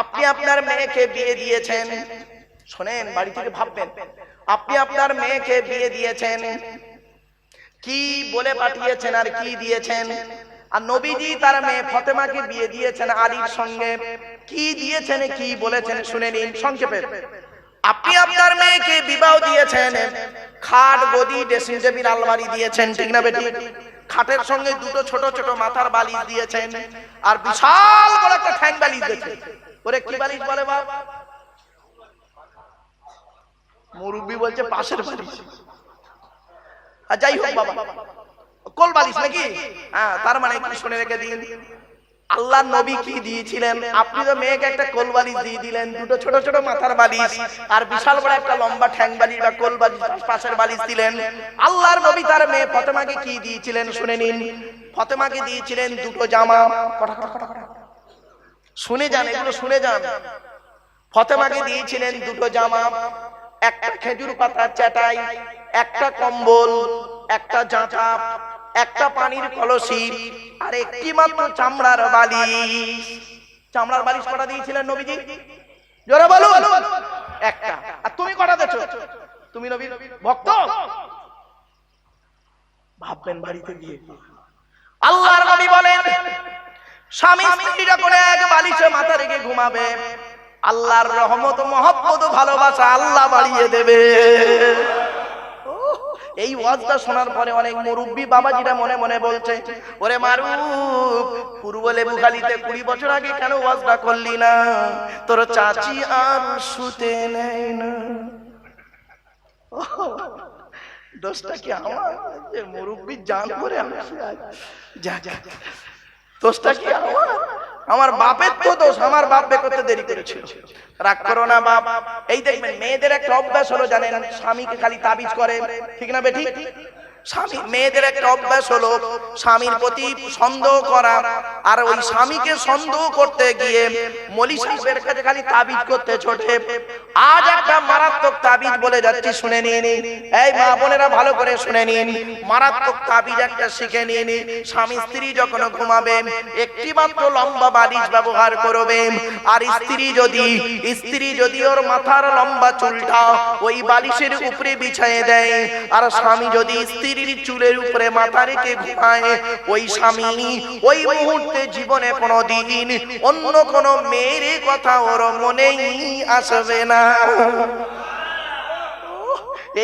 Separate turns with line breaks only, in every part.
আপনি আপনার মেয়েকে বিয়ে দিয়েছেন। শোনেন, বাড়ি থেকে ভাববেন, আপনি আপনার মেয়েকে বিয়ে দিয়েছেন। কি বলে পাঠিয়েছেন আর কি দিয়েছেন? আর নবীজি তার মেয়ে ফতেমাকে বিয়ে দিয়েছেন আলীর সঙ্গে। কি দিয়েছেন, কি বলেছেন, শুনে নিন, সংক্ষেপে। আপনি আপনার মেয়েকে বিবাহ দিয়েছেন, খাট, গদি ড্রেসিং টেবিল আলমারি দিয়েছেন, ঠিক না বেটি খাটের সঙ্গে দুটো ছোট ছোট মাথার বালিশ দিয়েছেন, আর বিশাল বড় একটা ঠ্যাং বালিশ দিয়েছেন। ওরে কি বালিশ বলে বাপ? বলছে পাশের বালিশ আর যাই হোক বাবা। কোল বালিশ নাকি? হ্যাঁ তার মানে কি শুনে রেখে দিন। আল্লাহ নবী কি দিয়েছিলেন? আপনি তো মেয়েকে একটা কোল বালিশ দিয়ে দিলেন দুটো ছোট ছোট মাথার বালিশ আর বিশাল বড় একটা লম্বা ঠ্যাং বালিশ বা কোল বালিশ পাশের বালিশ দিলেন। আল্লাহর নবী তার মেয়ে ফতেমাকে কি দিয়েছিলেন শুনে নিন। ফতেমাকে দিয়েছিলেন দুটো জামা। কটা, কটা, কটা, কটা। শুনে যান এগুলো শুনে যান। ফতেমাকে দিয়েছিলেন দুটো জামা একটা খেজুর পাতার চাটাই একটা কম্বল একটা জাঁটা একটা পানির কলসি আর একটি মাত্র চামড়ার বালিশ। চামড়ার বালিশ কটা দিয়েছিলেন নবীজি? জোরে বলো একটা। আর তুমি কটা দেছো তুমি নবী ভক্ত? ভাববেন বাড়িতে গিয়ে। আল্লাহর নবী বলেন স্বামী স্ত্রী যখন এক বালিশে মাথা রেখে ঘুমাবে। আল্লাহর রহমত, মহব্বত, ভালোবাসা আল্লাহ বাড়িয়ে দেবে। এই ওয়াজটা শোনার পরে অনেক মুরব্বী বাবাজিরা মনে মনে বলছে, ওরে মারু পূর্ব লেবুখালিতে কুড়ি বছর আগে কেন ওয়াজটা করলি না? তোর চাচি আর শুতে নেয় না। দোষটা কি আমার? মুরব্বী জান করে আজ। যা যা দোষটা কি আমার বাপের তো দোষ, আমার বাপ বে করতে দেরি করেছিল। রাগ করো না, বাপ। এই দেখবেন, মেয়েদের একটা অভ্যাস হলো, জানেন, স্বামীকে খালি তাবিজ করে। ঠিক না, বেটি? স্বামী, মেয়েদের একটা অভ্যাস হলো স্বামীর প্রতি সন্দেহ করা। আর ওই স্বামীকে সন্দেহ করতে গিয়ে মলি সাহেবের কাছে খালি তাবিজ করতে ছোটে। আজ একটা মারাত্মক তাবিজ বলে যাচ্ছি, শুনে নিয়ে নিন এই মা বোনেরা ভালো করে শুনে নিন মারাত্মক তাবিজ একটা শিখে নিয়ে নিন স্বামী, স্ত্রী যখন একটি মাত্র লম্বা বালিশ ব্যবহার করবে আর স্ত্রী যদি স্ত্রী যদি ওর মাথার লম্বা চুলটা ওই বালিশের উপরে বিছায়ে দেয়, আর স্বামী যদি স্ত্রীর চুলের উপরে মাথা রেখে ঘুমায়। ওই স্বামী ওই মুহূর্তে জীবনে কোনো দিন অন্য কোনো মেয়ের কথা ওর মনেই আসবে না।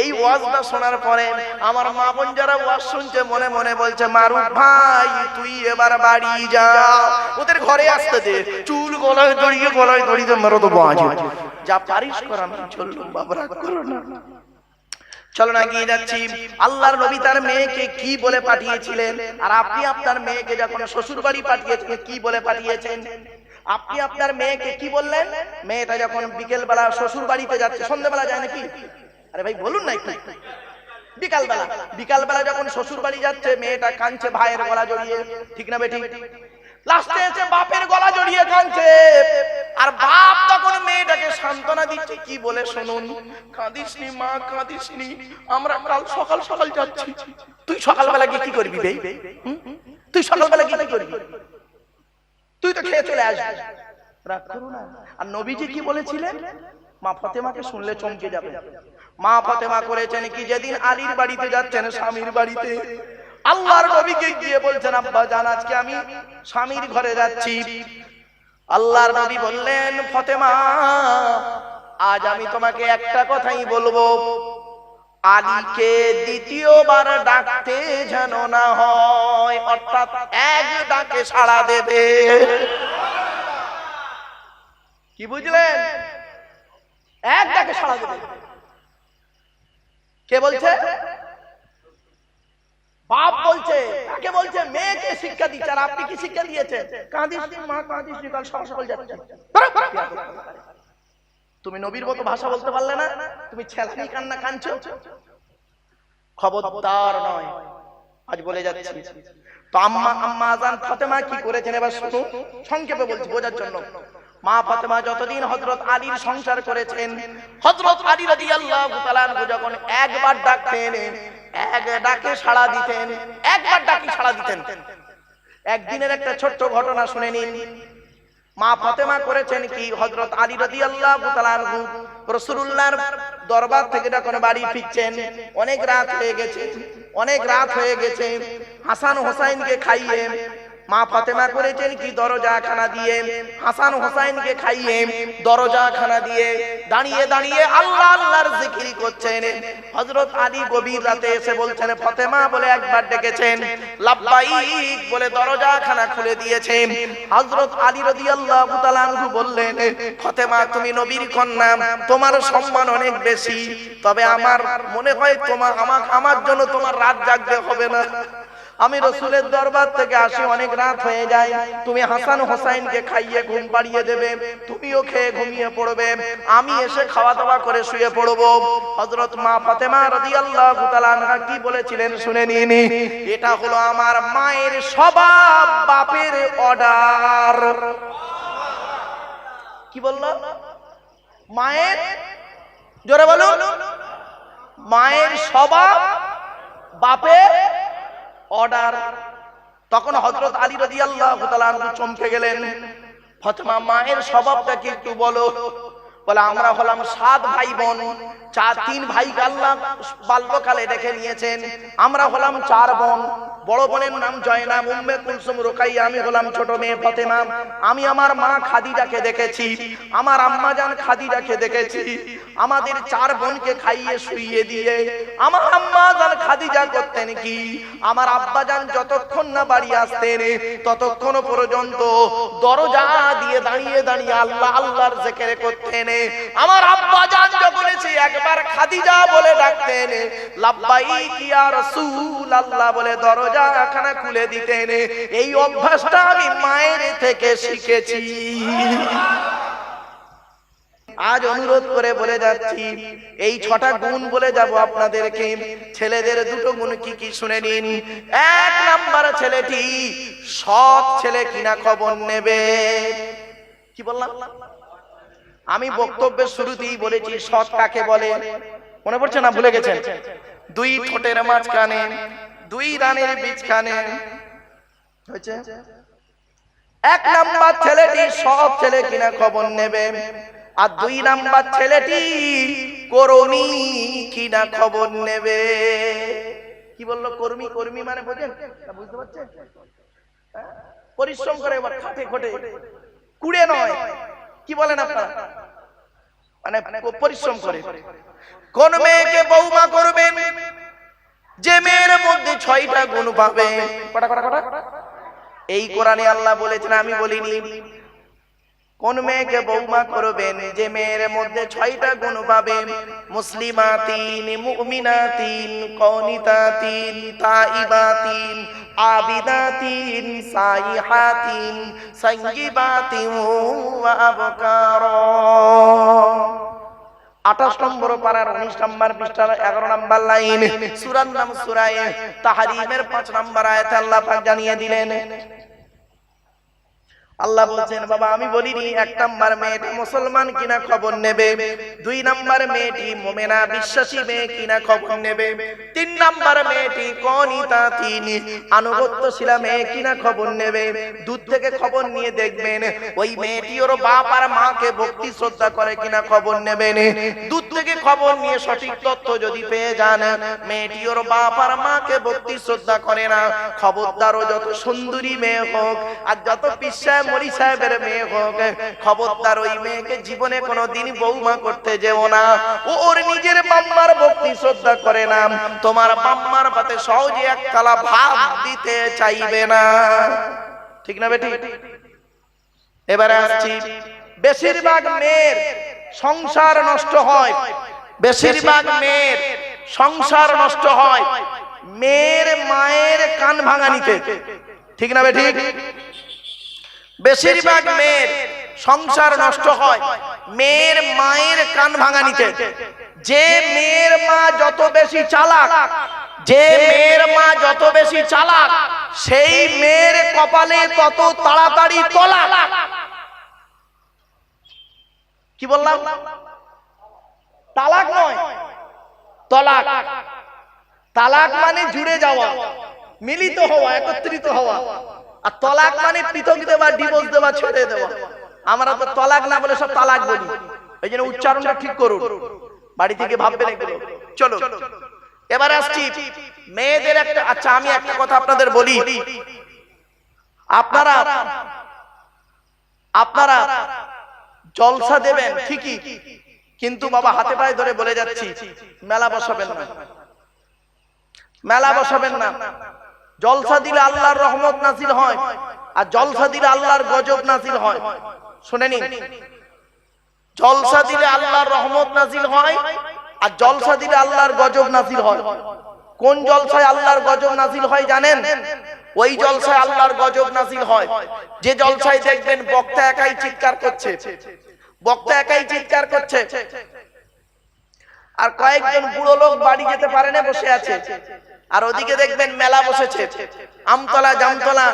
এই ওয়াজটা শোনার পরে আমার মা বোন যারা ওয়াজ শুনছে, মনে মনে বলছে, মারুফ ভাই, তুই এবার বাড়ি যা। ওদের ঘরে আসতে দে। চুল গলায় দড়িয়ে গলায় দড়িয়ে মেরো তো বাজে। যা পারিস কর, আমি চললুম বাবা করো না। চলো না গিয়ে যাচ্ছি। আল্লাহর নবী তার মেয়েকে কি বলে পাঠিয়েছিলেন? আর আপনি আপনার মেয়েকে যখন শ্বশুর বাড়ি পাঠিয়েছেন, কি বলে পাঠিয়েছেন? আপনি আপনার মেয়েকে কি বললেন? মেয়েটা যখন বিকেল বেলা শ্বশুর বাড়িতে যাচ্ছে সন্ধ্যাবেলা যায় নাকি? আরে ভাই, বলুন না একটু। বিকাল বেলা বিকাল বেলা যখন শ্বশুর বাড়ি যাচ্ছে, মেয়েটা কাঁদছে ভাইয়ের গলা জড়িয়ে। ঠিক না বেটি লাস্টে এসে বাপের গলা জড়িয়ে কাঁদছে। আর বাপ তখন মেয়েটাকে সান্ত্বনা দিচ্ছে, কি বলে শুনুন? কাঁদিসনি মা, কাঁদিসনি। আমরা কাল সকাল সকাল যাচ্ছি। তুই সকালবেলা গিয়ে কি করবি বে? তুই সকালবেলা গিয়ে কি করবি? তুই তো খেয়ে চলে আসবি। রাগ করো না। আর নবীজি কি বলেছিলেন? মা ফতেমাকে শুনলে চমকে যাবে। মা ফতেমা করেছেন কি? যেদিন আলীর বাড়িতে যাচ্ছেন স্বামীর বাড়িতে। আল্লাহর নবীকে গিয়ে বলছেন, আব্বা জান, আজকে আমি স্বামীর ঘরে যাচ্ছি। আল্লাহর নবী বললেন, ফতেমা, আজ আমি তোমাকে একটা কথাই বলব। আলীকে দ্বিতীয়বার ডাকতে যেন না হয়, অর্থাৎ এক ডাকে সাড়া দেবে। কি বুঝলেন? এক ডাকে সাড়া দেবে। কে বলছে? বাপ বলছে, তাকে বলছে, মেয়েকে শিক্ষা দিচ্ছে আর আপনি কি শিক্ষা দিয়েছেন? কাঁদিস মা, কাঁদিস কাল সকাল যাচ্ছে। তুমি নবীর মতো ভাষা বলতে পারলে না, তুমি ছেলানি কান্না কাঁদছো খবরদার নয়, আজ বলে যাচ্ছি। তো আম্মা আম্মা আজান ফাতেমা কি করেছেন এবার শুনুন। সংক্ষেপে বলছি, বোঝার জন্য। মা ফাতেমা যতদিন হযরত আলীর সংসার করেছেন, হযরত আলী রাদিয়াল্লাহু তাআলা যখন একবার ডাকতেন এক ডাকে সাড়া দিতেন, একবার ডাকি সাড়া দিতেন। একদিনের একটা ছোট্ট ঘটনা শুনে নিন। মা ফতেমা করেছেন কি? হজরত আলী রাজি আল্লাহ রসুল্লাহর দরবার থেকে যখন বাড়ি ফিরছেন, অনেক রাত হয়ে গেছে, অনেক রাত হয়ে গেছে। হাসান হোসাইনকে খাইয়ে মা ফাতেমা করেছেন কি দরজা খানা দিয়ে? হাসান হোসাইনকে খাইয়ে দরজা খানা দিয়ে দাঁড়িয়ে দাঁড়িয়ে আল্লাহ আল্লাহর জিকির করছেন। হযরত আলী গভীর রাতে এসে বলছেন, ফাতেমা বলে একবার ডেকেছেন। লাব্বাইক বলে দরজা খানা খুলে দিয়েছেন। হযরত আলী রাদিয়াল্লাহু তাআলা আনহু বললেন, ফাতেমা, তুমি নবীর কন্যা, তোমার সম্মান অনেক বেশি। তবে আমার মনে হয় তোমার আমার আমার জন্য তোমার রাত জাগতে হবে না। আমি রসুলের দরবার থেকে আসি, অনেক রাত হয়ে যায়। তুমি হাসান হোসাইনকে খাইয়ে ঘুম পাড়িয়ে দেবে, তুমিও খেয়ে ঘুমিয়ে পড়বে। আমি এসে খাওয়া দাওয়া করে শুয়ে পড়ব। হজরত মা ফাতেমা রাদিয়াল্লাহু তাআলা কি বলেছিলেন শুনে নিন। এটা হলো আমার মায়ের স্বভাব, বাপের অর্ডার। কি বলল? মায়ের? জোরে বলুন। মায়ের স্বভাব, বাপের অর্ডার তখন হজরত আলী রাজি আল্লাহ চমকে গেলেন। ফতেমা মায়ের স্বভাবটা কি একটু বলো। বলে, আমরা হলাম সাত ভাই বোন চার তিন ভাই আল্লাহ বাল্যকালে রেখে নিয়েছেন। আমরা হলাম চার বোন। বড় বোনের নাম জয়নাব উম্মে কুলসুম রুকাইয়া, আমি হলাম ছোট মেয়ে ফাতেমা। আমি আমার মা খাদিজাকে দেখেছি, আমার আম্মা জান খাদিজাকে দেখেছি। আমাদের চার বোনকে খাইয়ে শুইয়ে দিয়ে, আমার আম্মা জান খাদিজা করতেন কি? আমার আব্বা জান যতক্ষণ না বাড়ি আসতেন, ততক্ষণ পর্যন্ত দরজা দিয়ে দাঁড়িয়ে দাঁড়িয়ে আল্লাহ আল্লাহর জিকির করতেন। আমার আব্বা জান যখন একবার খাদিজা বলে ডাকতেন লাব্বাইক ইয়া রাসূলুল্লাহ বলে দরজা খানা খুলে দিতেন। এই অভ্যাসটা আমি মায়ের থেকে শিখেছি। আজ অনুরোধ করে বলে যাচ্ছি, এই ছটা গুণ বলে যাব আপনাদেরকে। ছেলেদের দুটো গুণ কি কি শুনে নিন। এক নাম্বার ছেলেটি, সৎ ছেলে কিনা খবর নেবে। কি বললাম? আমি বক্তব্যের শুরুতেই বলেছি সৎ কাকে বলে? মনে পড়ছে না? ভুলে গেছেন? দুই ঠোঁটের মাঝখানে দুই রানের বীজখানে হয়েছে? এক নাম্বার ছেলেটি সব ছেলে কিনা খবর নেবে। আর দুই নাম্বার ছেলেটি কর্মী কিনা খবর নেবে। কি বলল? কর্মী কর্মী মানে বোঝেন? তা বুঝতে পারছেন? হ্যাঁ? পরিশ্রম করে এবার খাটে খটে। কুড়ে নয়। কি বলেন আপনারা? মানে পরিশ্রম করে। কোন মেয়েকে বৌমা করবেন যে মেয়ের মধ্যে ছয়টা গুণ পাবে। কটা কটা কটা? এই কোরআনে আল্লাহ বলেছেন আমি বলিনি। কোন মেয়েকে বৌমা করবেন যে মেয়ের মধ্যে ছয়টা গুণ পাবে মুসলিমাতিন, মুমিনাতিন, কনিতাতিন, তাইবাতিন, আবিদাতিন, সাইহাতিন সঙ্গীবাতিন ওয়া আবকারা। আঠাশ নম্বর পাড়ার উনিশ নম্বর পৃষ্ঠার এগারো নম্বর লাইন, সুরার নাম সুরায় তাহারিমের পাঁচ নম্বর আয়াতে আল্লাহ জানিয়ে দিলেন আল্লাহ বলছেন, বাবা, আমি বলিনি, এক নাম্বার মেয়েটি মুসলমান কিনা খবর নেবে? দুই নাম্বার মেয়েটি মোমেনা বিশ্বাসী মেয়ে কিনা খবর নেবে? তিন নাম্বার মেয়েটি কনিতা তিন আনুগত্যশীলা মেয়ে কিনা খবর নেবে? দূর থেকে খবর নিয়ে দেখবেন, ওই মেয়েটি ওর বাপ আর মাকে ভক্তি শ্রদ্ধা করে কিনা খবর নেবেন। দূর থেকে খবর নিয়ে সঠিক তথ্য যদি পেয়ে যান, মেয়েটি ওর বাপ আর মাকে ভক্তি শ্রদ্ধা করে না। খবরদারও যত সুন্দরী মেয়ে হোক, আর যত পিসায় মরি সাহেবের মেয়ে হোক, খবরদার ওই মেয়েকে জীবনে কোনো দিন বৌমা করতে যেও না। ও ওর নিজের বাম্মার ভক্তি শ্রদ্ধা করে না। তোমার বাম্মার পাতে সহজে এক কালা ভাব দিতে চাইবে না। ঠিক না বেটি? এবারে আসছি। বেশিরভাগ মেয়ের সংসার নষ্ট হয়। বেশিরভাগ মেয়ের সংসার নষ্ট হয়। মেয়ের মায়ের কান ভাঙানিতে। ঠিক না বেঠিক বেশিরভাগ মেয়ের সংসার নষ্ট হয়। মেয়ের মায়ের কান ভাঙানিতে। যে মেয়ের মা যত বেশি চালাক যে মেয়ের মা যত বেশি চালাক সেই মেয়ের কপালে তত তাড়াতাড়ি তলা কি বললাম? তালাক নয় তলাক। তালাক। মানে জুড়ে যাওয়া। মিলিত হওয়া একত্রিত হওয়া। আর তলাক মানে পৃথক দেওয়া ডিভোর্স দেওয়া, ছেড়ে দেওয়া। আমরা তো তলাক না বলে সব তালাক বলি। এই জন্য উচ্চারণটা ঠিক করুন। বাড়ি থেকে ভাববেন এগুলো চলো এবার আসছি মেয়েদের একটা আচ্ছা আমি একটা কথা আপনাদের বলি। আপনারা আপনারা জলসা দেবেন, ঠিকই। কিন্তু বাবা হাতে পায়ে ধরে বলে যাচ্ছি, মেলা বসাবেন না। মেলা বসাবেন না। জলসা দিলে আল্লাহর রহমত নাসিল হয় আর জলসা দিলে আল্লাহর গজব নাজিল হয়। শুনে নিন। জলসা দিলে আল্লাহর রহমত নাসিল হয় আর জলসা দিলে আল্লাহর গজব নাসিল হয়। কোন জলসায় আল্লাহর গজব নাজিল হয় জানেন? ওই জলসায় আল্লাহর গজব নাসিল হয়। যে জলসায় দেখবেন বক্তা একাই চিৎকার করছে। বক্তা একাই চিৎকার করছে। আর কয়েকজন বুড়ো লোক বাড়ি যেতে পারে না বসে আছে। আর ওদিকে দেখবেন মেলা বসেছে। আমতলা জামতলা।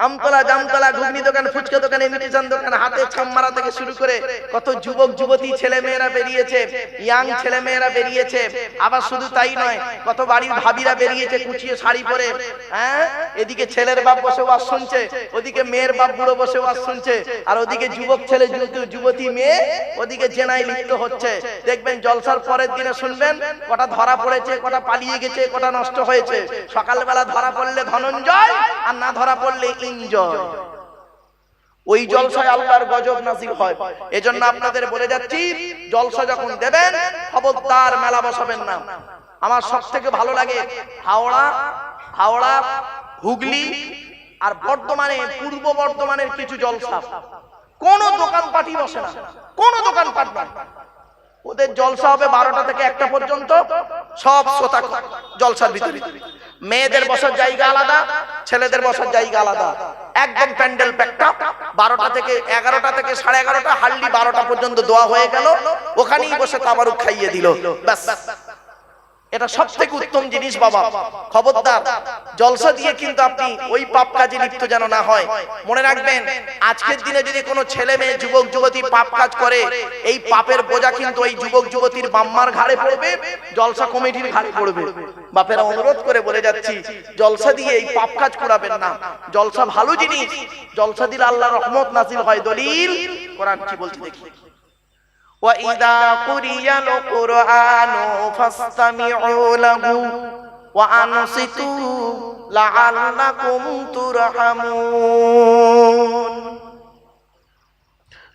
আমতলা জামতলা ঘুগনি দোকান, ফুচকা দোকান ইমিটেশন দোকান, হাতে ছাম্মারা থেকে শুরু করে কত যুবক, যুবতী ছেলে মেয়েরা বেরিয়েছে, ইয়াং ছেলে মেয়েরা বেরিয়েছে, আবার শুধু তাই নয়, কত বাড়ির ভাবিরা বেরিয়েছে, কুচিয়ে শাড়ি পরে হ্যাঁ? এদিকে ছেলের বাপ বসে ওয়াজ শুনছে, ওদিকে মেয়ের বাপ বুড়ো বসে ওয়াজ শুনছে, আর ওদিকে যুবক ছেলে, যুবতী- যুবতী মেয়ে, ওদিকে জেনায় লিপ্ত হচ্ছে। দেখবেন জলসার পরের দিনে শুনবেন, কটা ধরা পড়েছে, কটা পালিয়ে গেছে, কটা নষ্ট হয়েছে। সকালবেলা ধরা পড়লে ধনঞ্জয়, আর না ধরা পড়লে ওই জলসায় আল্লাহর গজব নাজিল হয়। এজন্য আপনাদের বলে যাচ্ছি, জলসা যখন দেবেন, খবরদার মেলা বসাবেন না। আমার সব থেকে ভালো লাগে হাওড়া হাওড়া, হুগলি আর বর্ধমানে, পূর্ব বর্ধমানের কিছু জলসা। কোন দোকান পাটি বসে না। কোন দোকান পাট না ওদের জলসা হবে বারোটা থেকে একটা পর্যন্ত। সব শ্রোতা জলসার ভিতরে। মেয়েদের বসার জায়গা আলাদা, ছেলেদের বসার জায়গা আলাদা। একদম প্যান্ডেল প্যাকটা বারোটা থেকে এগারোটা থেকে সাড়ে এগারোটা, হার্ডলি বারোটা পর্যন্ত দোয়া হয়ে গেল। ওখানেই বসে তাবারুক খাইয়ে দিল। ব্যাস। এটা সব থেকে উত্তম জিনিস বাবা। খবরদার, জলসা দিয়ে কিন্তু আপনি ওই পাপ কাজে লিপ্ত যেন না হয়। মনে রাখবেন, আজকের দিনে যদি কোনো ছেলে মেয়ে, যুবক, যুবতী পাপ কাজ করে, এই পাপের বোঝা কিন্তু ওই যুবক, যুবতীর বাম্মার ঘাড়ে পড়বে, জলসা কমিটির ঘাড়ে পড়বে। বাপেরা অনুরোধ করে বলে যাচ্ছি, জলসা দিয়ে এই পাপ কাজ করাবেন না। জলসা ভালো জিনিস, জলসা দিলে আল্লাহ রহমত নাজিল হয়। দলিল কোরআন কি বলছে দেখি। وإذا قرئ القرآن فاستمعوا له وأنصتوا لعلكم ترحمون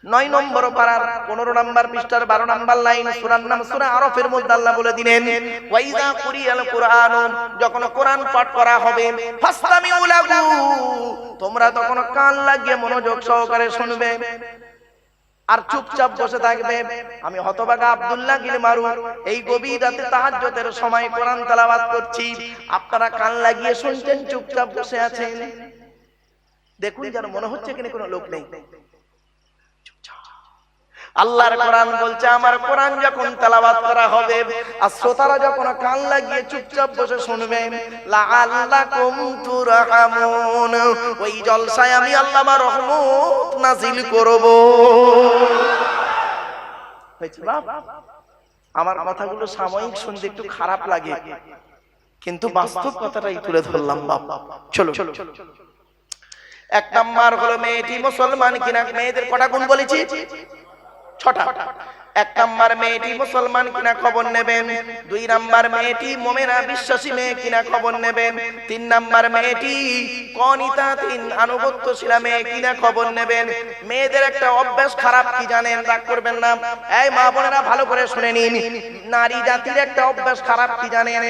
নয় নম্বর পারার পনেরো নম্বর পৃষ্ঠার বারো নম্বর লাইন সুরার নাম সুরা আরফের মধ্যে আল্লাহ বলে দিলেন ওয়াইদা কুরিয়াল কোরআন যখন কোরআন পাঠ করা হবে ফাসতামিউ লাহু তোমরা তখন কান লাগিয়ে মনোযোগ সহকারে শুনবে আর চুপচাপ বসে থাকবে। আমি হতবাগা আব্দুল্লাহ গিলে মারু। এই গভীর রাতে তাহাজ্জুদের সময় কোরআন তেলাওয়াত করছি। আপনারা কান লাগিয়ে শুনছেন, চুপচাপ বসে আছেন। দেখুন, যেন মনে হচ্ছে কিনা কোনো লোক নেই। আল্লাহর কোরআন বলছে, আমার কোরআন যখন তেলাওয়াত করা হবে, আর শ্রোতারা যখন কান লাগিয়ে চুপচাপ বসে শুনবে, লাআল্লাকুম তুরহামুন, ওই জলসায় আমি আল্লাহ আমার রহমত নাজিল করব? আমার কথাগুলো সাময়িক শুনতে একটু খারাপ লাগে, কিন্তু বাস্তব কথাটাই তুলে ধরলাম বাপ। চলো চলো। এক নাম্বার হলো মেয়েটি মুসলমান কিনা? মেয়েদের কটা গুণ বলেছি? ছটা। এক নাম্বার মেয়েটি মুসলমান কিনা খবর নেবেন, দুই নাম্বার মেয়েটি মোমেনা বিশ্বাসী মেয়ে কিনা খবর নেবেন, তিন নাম্বার মেয়েটি কনিতা তিন আনুগত্যশীলা মেয়ে কিনা খবর নেবেন। মেয়েদের একটা অভ্যাস খারাপ, কি জানেন? রাগ করবেন না। এই মা বোনেরা ভালো করে শুনে নিন। নারী জাতির একটা অভ্যাস খারাপ, কি জানেন?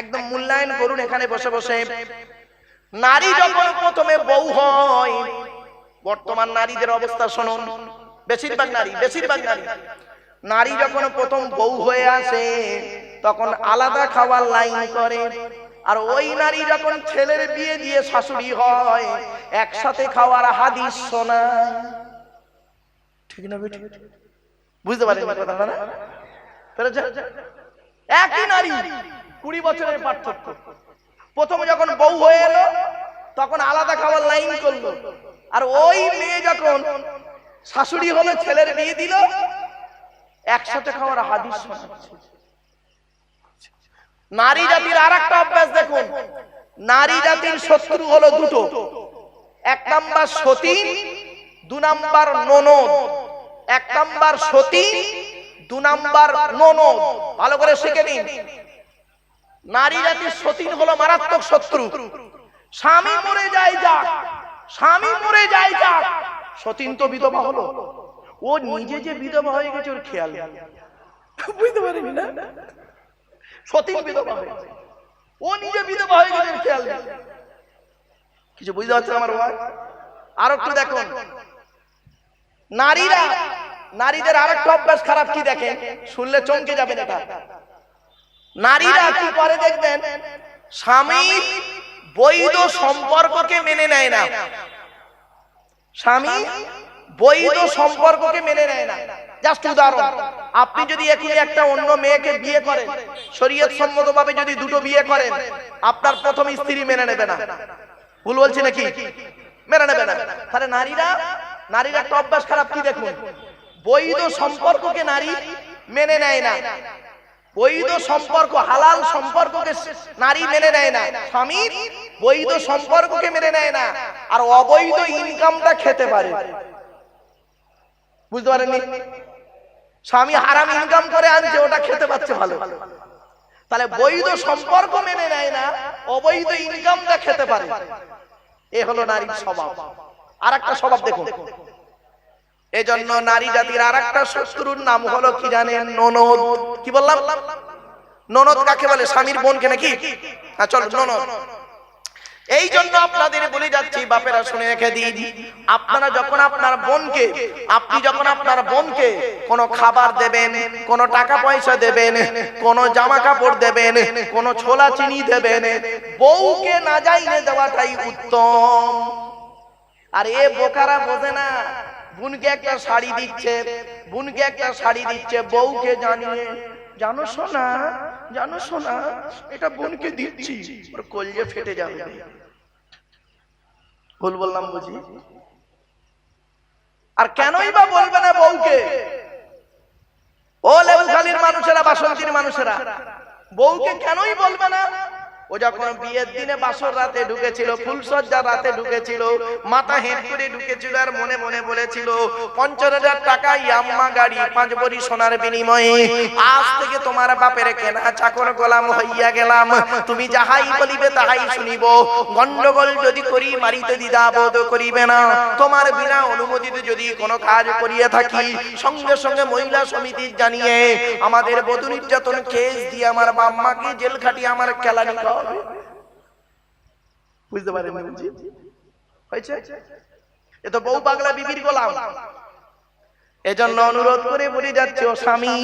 একদম মূল্যায়ন করুন এখানে বসে বসে। নারী যখন প্রথমে বউ হয়, বর্তমান নারীদের অবস্থা শুনুন। বেশিরভাগ নারী বেশিরভাগ নারী। নারী। যখন প্রথম বউ হয়ে আসে তখন আলাদা খাওয়ার লাইন করে। আর ওই নারী যখন ছেলের বিয়ে দিয়ে শাশুড়ি হয় একসাথে খাওয়ার হাদিস শোনায় ঠিক না বেটি? বুঝতে পারেন কথাটা না? একই নারী কুড়ি বছরের পার্থক্য। প্রথমে যখন বউ হয়ে এলো তখন আলাদা খাওয়ার লাইন করল। আর ওই মেয়ে যখন শাশুড়ি হলো ছেলের বিয়ে দিল, একসাথে খাওয়ার হাদিস নারী জাতির আর একটা অভ্যাস দেখুন, নারী জাতির শত্রু হলো দুটো। এক নাম্বার সতী, দু নাম্বার ননদ। এক নাম্বার সতী, দু নাম্বার ননদ। ভালো করে শিখে নিন। নারী জাতির সতীন হলো মারাত্মক শত্রু। স্বামী মরে যায় যাক, স্বামী মরে যায় যাক সতীন তো বিধবা হলো। ও নিজে যে বিধবা হয়ে গেছে ওর খেয়াল বুঝতে পারিনি না? সতীন বিধবা হয়ে ও নিজে বিধবা হয়ে গেছে খেয়াল কিছু বুঝতে পারছেন আমার ভাই আর একটু দেখুন নারীরা নারীদের আর একটা অভ্যাস খারাপ কি দেখেন? শুনলে চমকে যাবেন এটা। নারীরা কি করে দেখবেন? স্বামী বৈধ সম্পর্ককে মেনে নেয় না। স্বামী বৈধ সম্পর্ককে মেনে নেয় না। জাস্ট উদাহরণ আপনি যদি এখনই একটা অন্য মেয়েকে বিয়ে করেন শরীয়ত সম্মত ভাবে যদি দুটো বিয়ে করেন আপনার প্রথম স্ত্রী মেনে নেবে না। ভুল বলছি নাকি? মেনে নেবে না। তাহলে নারীরা নারীর একটা অভ্যাস খারাপ কি দেখুন? বৈধ সম্পর্ককে নারী মেনে নেয় না। বৈধ সম্পর্ক হালাল সম্পর্ককে নারী মেনে নেয় না। স্বামী বৈধ সম্পর্ককে মেনে নেয় না। আর অবৈধ ইনকামটা খেতে পারে। বুঝতে পারেননি? স্বামী হারাম ইনকাম করে আনছে ওটা খেতে পাচ্ছে ভালো। তাহলে বৈধ সম্পর্ক মেনে নেয় না অবৈধ ইনকামটা খেতে পারে। এ হলো নারীর স্বভাব। আর একটা স্বভাব দেখুন। এজন্য নারী জাতির আর একটা শত্রুর নাম হলো কি জানেন? ননদ। কি বললাম? ননদ কাকে বলে? স্বামীর বোনকে নাকি? হ্যাঁ চল, ননদ। এই জন্য আপনাদের বলে যাচ্ছি, বাপেরা শুনে রেখে দিই আপনারা যখন আপনার বোনকে, আপনি যখন আপনার বোনকে কোনো খাবার দেবেন, কোনো টাকা পয়সা দেবেন, কোনো জামা কাপড় দেবেন, কোনো ছোলা চিনি দেবেন, বউকে না যাইনে দেওয়াটাই উত্তম। আর এ বোকারা বোঝে না। বোনকে একটা শাড়ি দিচ্ছে, বোনকে একটা শাড়ি দিচ্ছে, বউকে জানিয়ে, জানো শোনা জানো শোনা এটা বোনকে দিচ্ছি। ওর কলজে ফেটে যাবে। ভুল বললাম বুঝি? আর কেনই বা বলবে না বউকে? ও লেবুখালির মানুষেরা, বাসন্তীর মানুষেরা, বউকে কেনই বলবে না? ও যখন বিয়ের দিনে বাসর রাতে ঢুকেছিল ফুলসজ্জা রাতে ঢুকেছিল, মাথা হেঁট করে ঢুকেছিল আর মনে মনে বলেছিল, পঞ্চাশ হাজার টাকা ইয়াম্মা গাড়ি, পাঁচ বড়ি সোনার বিনিময়ে। আজ থেকে তোমার বাপের কেনা চাকর গোলাম হইয়া গেলাম। তুমি যাহাই বলিবে তাহাই শুনিব। গন্ডগোল যদি করি, মারিতে দ্বিধা বোধ করিবে না। তোমার বিনা অনুমতিতে যদি কোনো কাজ করিয়া থাকি, সঙ্গে সঙ্গে মহিলা সমিতি জানিয়ে, আমাদের বধূ নির্যাতন কেস দিয়ে আমার বাম্মাকে জেল খাটিয়ে আমার কেলানি খাওয়াবে বুঝতে পারেন হয়েছে? এ তো বউ পাগলা বিবির গোলাম। এজন্য অনুরোধ করে বলে যাচ্ছে, ও স্বামী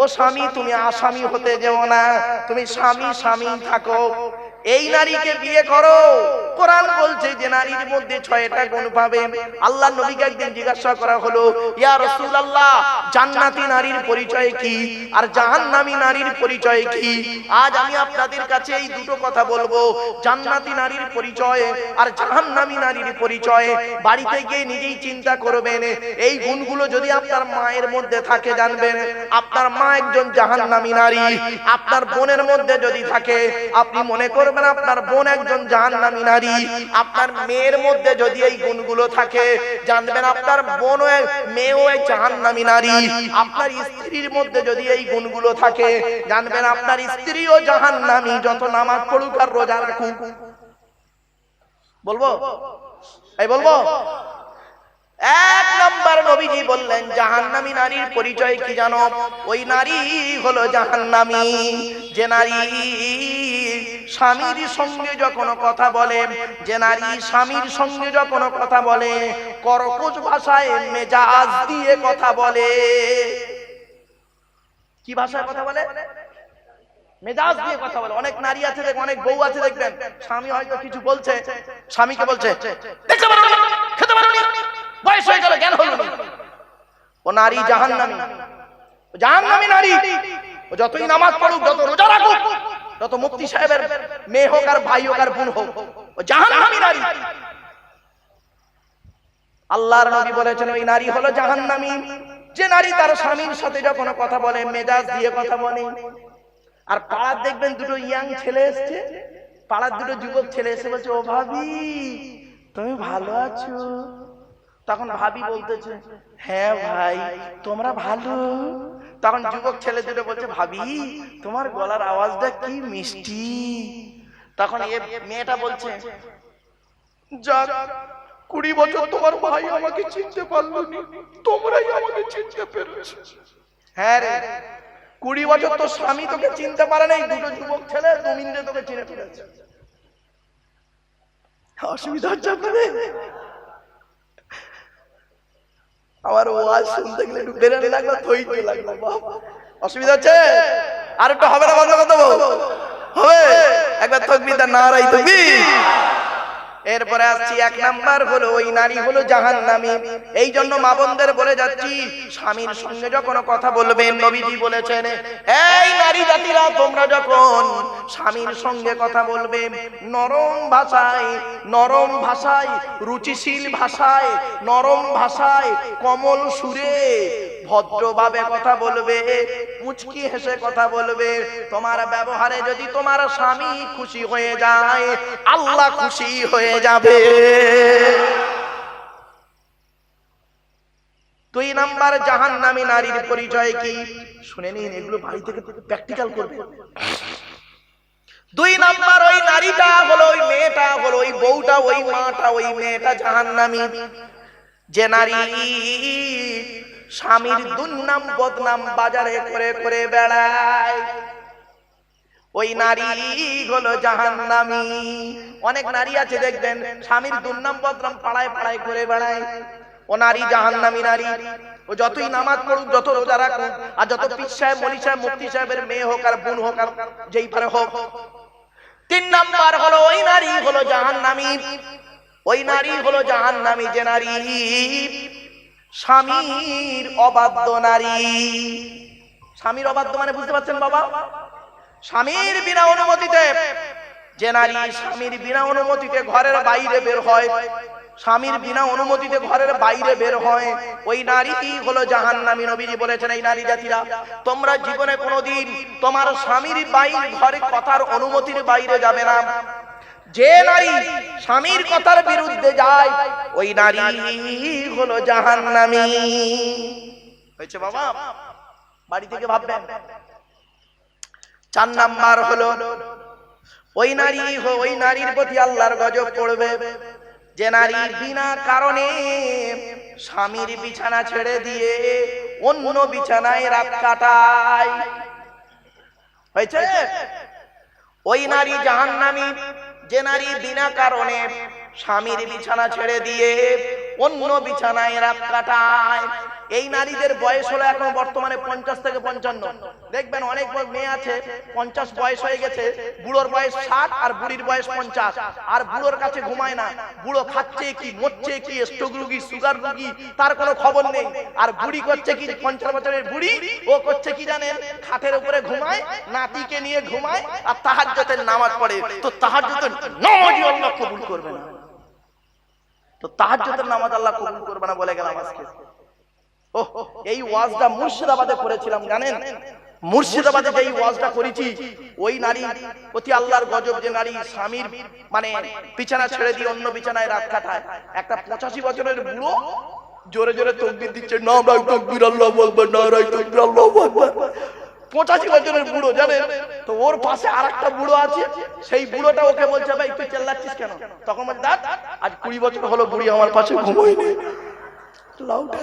ও স্বামী, তুমি আসামি হতে যেও না। তুমি স্বামী স্বামী থাকো। এই নারীকে বিয়ে করো। কোরআন বলছে যে নারীর মধ্যে ছয়টা গুণ পাবে। আল্লাহ নবীকে একদিন জিজ্ঞাসা করা হলো, ইয়া রাসূলুল্লাহ, জান্নাতি নারীর পরিচয় কি? আর জাহান্নামী নারীর পরিচয় কি? আজ আমি আপনাদের কাছে এই দুটো কথা বলব। জান্নাতি নারীর পরিচয় আর জাহান্নামী নারীর পরিচয়। বাড়িতে গিয়ে নিজেই চিন্তা করবেন। এই গুণগুলো যদি আপনার মায়ের মধ্যে থাকে, জানবেন, আপনার মা একজন জাহান্নামী নারী। আপনার বোনের মধ্যে যদি থাকে, আপনি মনে করবেন, আপনার বোন একজন জাহান্নামী নারী, আপনার মেয়ের মধ্যে যদি এই গুণগুলো থাকে, জানবেন আপনার বোন মেয়েও এক জাহান্নামী নারী, আপনার স্ত্রীর মধ্যে যদি এই গুণগুলো থাকে, জানবেন আপনার স্ত্রীও জাহান্নামী, যত নামাজ পড়ুক আর রোজা রাখুক। বলব? এই বলব? এক নম্বর নবীজি বললেন, জাহান্নামী নারীর পরিচয় কি জানো? ওই নারী হলো জাহান্নামী, যে নারী স্বামীর সঙ্গে যখন কথা বলে, যে নারী স্বামীর সঙ্গে যখন কথা বলে করকজ ভাষায় মেজাজ দিয়ে কথা বলে। কি ভাষায় কথা বলে? মেজাজ দিয়ে কথা বলে। অনেক নারী আছে, দেখবেন, অনেক বউ আছে, দেখবেন। স্বামী হয়তো কিছু বলছে, স্বামীকে বলছে বয়স হয়ে গেল, জ্ঞান হলো ও নারী জাহান্নামী নারী। ও যতই নামাজ পড়ুক, যত রোজা রাখুক যত মুক্তি সাহেবের মেয়ে হোক আর ভাই হোক আর বোন হোক জাহান্নামী নারী। আল্লাহর নবী বলেছেন, ওই নারী হলো জাহান্নামী। যে নারী তার স্বামীর সাথে যখন কথা বলে, মেজাজ দিয়ে কথা বলে। আর পাড়ার দেখবেন দুটো ইয়াং ছেলে এসছে, পাড়ার দুটো যুবক ছেলে এসে বলছে, ও ভাবি, তুমি ভালো আছো? তখন ভাবি বলতেছে হ্যাঁ ভাই তোমরা ভালো? তখন যুবক ছেলে দুটো বলছে ভাবি তোমার গলার আওয়াজটা কি মিষ্টি? তখন এ মেয়েটা বলছে যাক কুড়ি বছর তোমার ভাই আমাকে চিনতে পারল না তোমরাই আমাকে চিনতে পেরেছ। হ্যাঁ রে কুড়ি বছর তো স্বামী তোকে চিনতে পারে নাই দুটো যুবক ছেলে দু মিনিটে তোকে চিনে ফেলেছে। অসুবিধা হচ্ছে আপনাদের? আমার ওয়াজ শুনতে গেলে একটু বেরেন লাগল থইতে লাগল অসুবিধা আছে আর একটু হবে না বন্ধ কথা হবে? একবার থকবি তার নারাই থকবি এরপরে আসছি এক নাম্বার হলো ওই নারী হলো জাহান নামী এই জন্য মা বোনদের বলে যাচ্ছি, স্বামীর সঙ্গে যখন কথা বলবেন নবীজি বলেছেন, এই নারী জাতিরা, তোমরা যখন স্বামীর সঙ্গে কথা বলবে, নরম ভাষায় নরম ভাষায়, রুচিশীল ভাষায়, নরম ভাষায়, কমল সুরে, ভদ্রভাবে কথা বলবে মুচকি হেসে কথা বলবে। তোমার ব্যবহারে যদি তোমার স্বামী খুশি হয়ে যায়, আল্লাহ খুশি হয়ে যাবে। দুই নাম্বার জাহান নামী নারীর পরিচয় কি? শুনে নিন, এগুলো বাড়ি থেকে প্র্যাকটিক্যাল করবে। দুই নাম্বার, ওই নারীটা হলো ওই মেয়েটা হলো, ওই বউটা, ওই মাটা, ওই মেয়েটা জাহান নামী যে নারী স্বামীর দুর্নাম বদনাম বাজারে করে করে বেড়ায়। ওই নারী হলো জাহান্নামী। অনেক নারী আছে দেখবেন স্বামীর দুর্নাম বদনাম পাড়ায় পাড়ায় করে বেড়ায়। ও নারী জাহান্নামী নারী। ও যতই নামাজ পড়ুক যত রোজা রাখুক আর যত পীর সাহেব মলি সাহেব মুফতি সাহেবের মেয়ে হোক আর বোন হোক আর যেই পারে হোক। তিন নাম্বার হলো ওই নারী হলো জাহান্নামী। ওই নারী হলো জাহান্নামী যে নারী স্বামীর অবাধ্য নারী। স্বামীর অবাধ্য মানে বুঝতে পারছেন বাবা? স্বামীর বিনা অনুমতিতে যে নারী স্বামীর বিনা অনুমতিতে ঘরের বাইরে বের হয়, স্বামীর বিনা অনুমতিতে ঘরের বাইরে বের হয়, ওই নারী হলো জাহান্নামী নবীজি বলেছেন এই নারী জাতিরা। তোমরা জীবনে কোনোদিন তোমার স্বামীর বাইর ঘরে কথার অনুমতির বাইরে যাবে না। যে নারী স্বামীর কথার বিরুদ্ধে যায় ওই নারী হলো জাহান্নামী। হয়েছে বাবা? বাড়ি থেকে ভাববেন। চার নাম্বার হলো ওই নারী ওই নারীর প্রতি আল্লাহর গজব পড়বে। যে নারী বিনা কারণে স্বামীর বিছানা ছেড়ে দিয়ে অন্য বিছানায় রাত কাটায়। হয়েছে? ওই নারী জাহান্নামী যে নারী বিনা কারণে স্বামীর বিছানা ছেড়ে দিয়ে অন্য বিছানায় রাত কাটায়। এই নারীদের বয়স হলো এখন বর্তমানে পঞ্চাশ থেকে পঞ্চান্ন। দেখবেন অনেক মেয়ে আছে, পঞ্চাশ বয়স হয়ে গেছে, বুড়োর বয়স ষাট আর বুড়ির বয়স পঞ্চাশ। আর বুড়োর কাছে ঘুমায় না। বুড়ো খাচ্ছে কি, মরছে কি, স্ট্রোক রুগী, সুগার রুগী, তার কোনো খবর নেই। আর বুড়ি করছে কি, পঞ্চাশ বছরের বুড়ি, ও করছে কি জানেন? খাটের উপরে ঘুমায়, নাতিকে নিয়ে ঘুমায়, আর তাহাজ্জতের নামাজ পড়ে। তো তাহাজ্জতের নামাজই আল্লাহ কবুল করবে না। তো তাহাজ্জতের নামাজ আল্লাহ কবুল করবে না বলে গেলাম আজকে। ও এই ওয়াজটা মুর্শিদাবাদে করেছিলাম, জানেন? মুর্শিদাবাদে যে ওয়াজটা করেছি, ওই নারী প্রতি আল্লাহর গজব যে নারী, স্বামীর মানে বিছানা ছেড়ে দিয়ে অন্য বিছানায় রাত কাটায়। একটা পঁচাশি বছরের বুড়ো জোরে জোরে তকবির দিচ্ছে নারাই তকবির, আল্লাহ বলবে নারাই তকবির, আল্লাহ বলবে পঁচাশি বছরের বুড়ো, জানেন? তো ওর পাশে আর একটা বুড়ো আছে, সেই বুড়োটা ওকে বলছে, ভাই, তুই চেল্লাচ্ছিস কেন? তখন বলছে আজ কুড়ি বছর হলো বুড়ি আমার পাশে ঘুমোয়নি। লাউটা